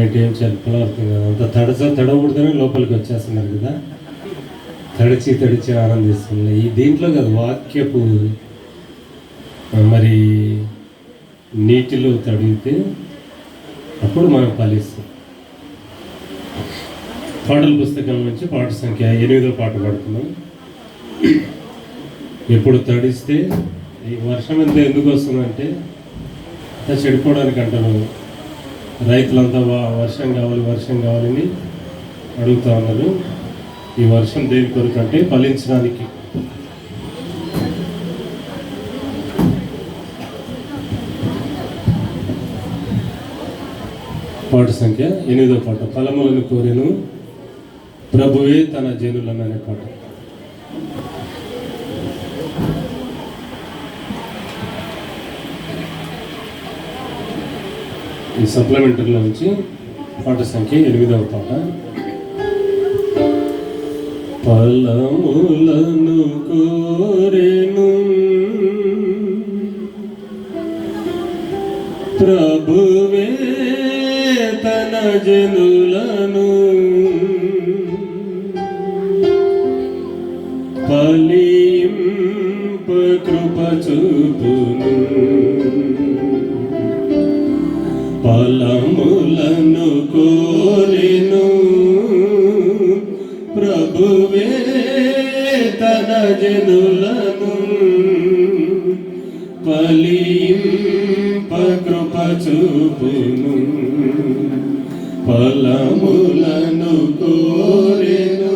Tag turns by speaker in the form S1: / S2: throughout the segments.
S1: ఏం చెప్పాలో అంత తడచ తడబడితేనే లోపలికి వచ్చేస్తున్నారు కదా. తడిచి తడిచి ఆనందిస్తుంది ఈ దీంట్లో కదా వాక్యపు మరి నీటిలో తడిగితే అప్పుడు మనం ఫలిస్తాం. పాటల పుస్తకం నుంచి పాట సంఖ్య ఎనిమిదో పాట పాడుతున్నాం. ఎప్పుడు తడిస్తే ఈ వర్షం ఎంత ఎందుకు వస్తుందంటే చెడిపోవడానికి అంటారు. రైతులంతా వర్షం కావాలి వర్షం కావాలని అడుగుతా ఉన్నారు. ఈ వర్షం దేని కొరకు అంటే ఫలించడానికి. పాట సంఖ్య ఎనిమిదో పాట ఫలములను కోరెను ప్రభువే తన జనులను అనే పాట. ఈ సప్లిమెంటరీలో నుంచి పాట సంఖ్య ఎనిమిదవ పాట పల్లములను కోరెను ప్రభువే తన జనులను ఫలింప కృప చూపును. తన జనులను చూపును ఫలములను కోరెను.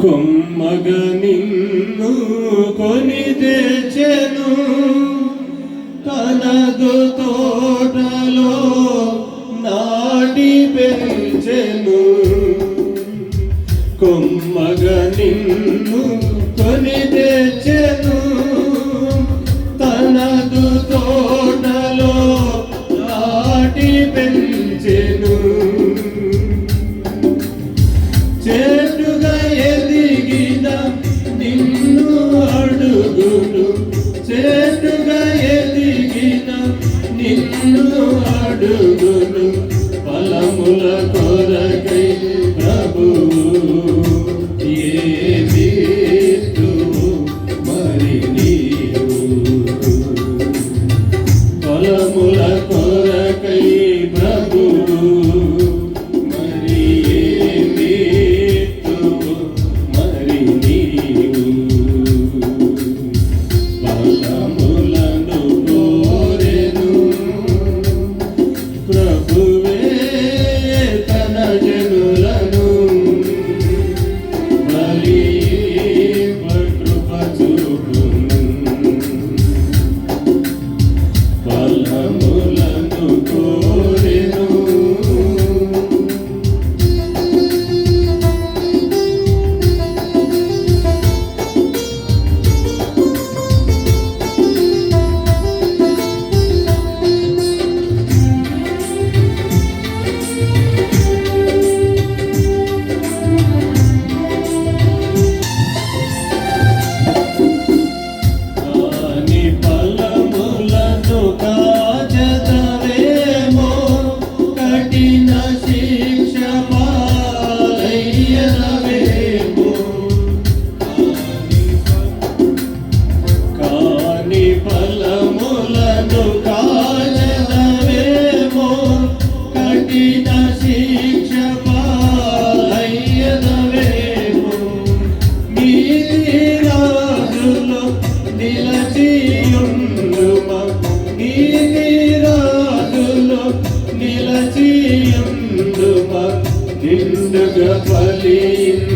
S1: కొమ్మగ నిన్ను కొని తెచ్చెను. తనదు తోటలో నాటి పెంచెను. నిలచియుండుమ. నీతి రాజులో నిండుగా ఫలించెదవు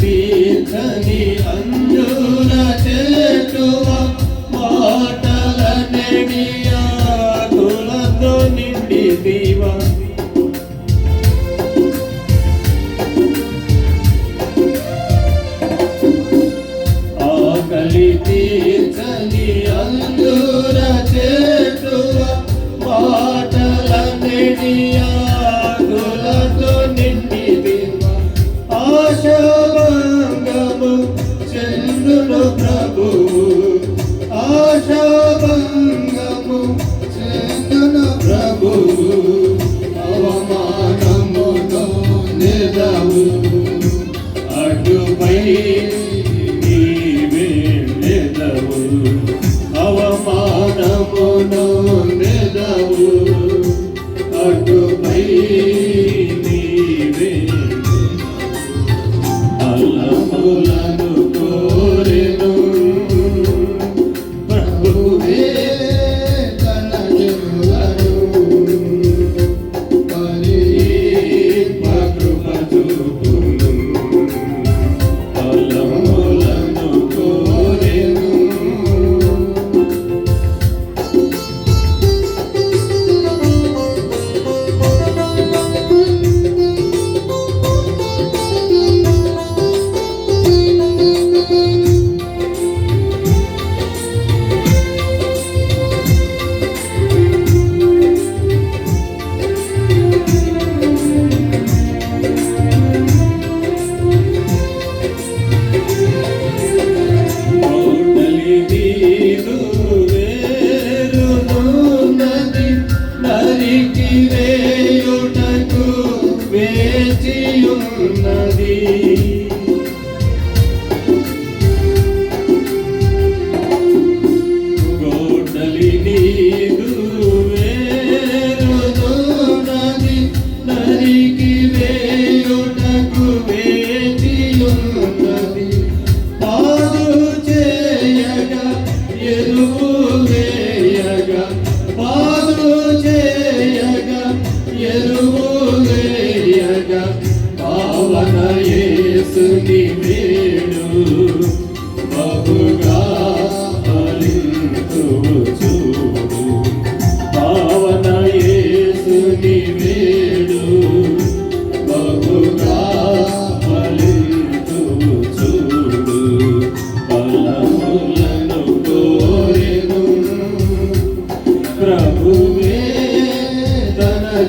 S2: తీర్చని అంజుల చెట్టు మాటల నెడియాకులతో నిండి దివా ఆకలి తీర్చని అంజుల చెట్టు మాటల నెడియాకులతో ఆశ ways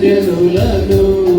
S2: జనులను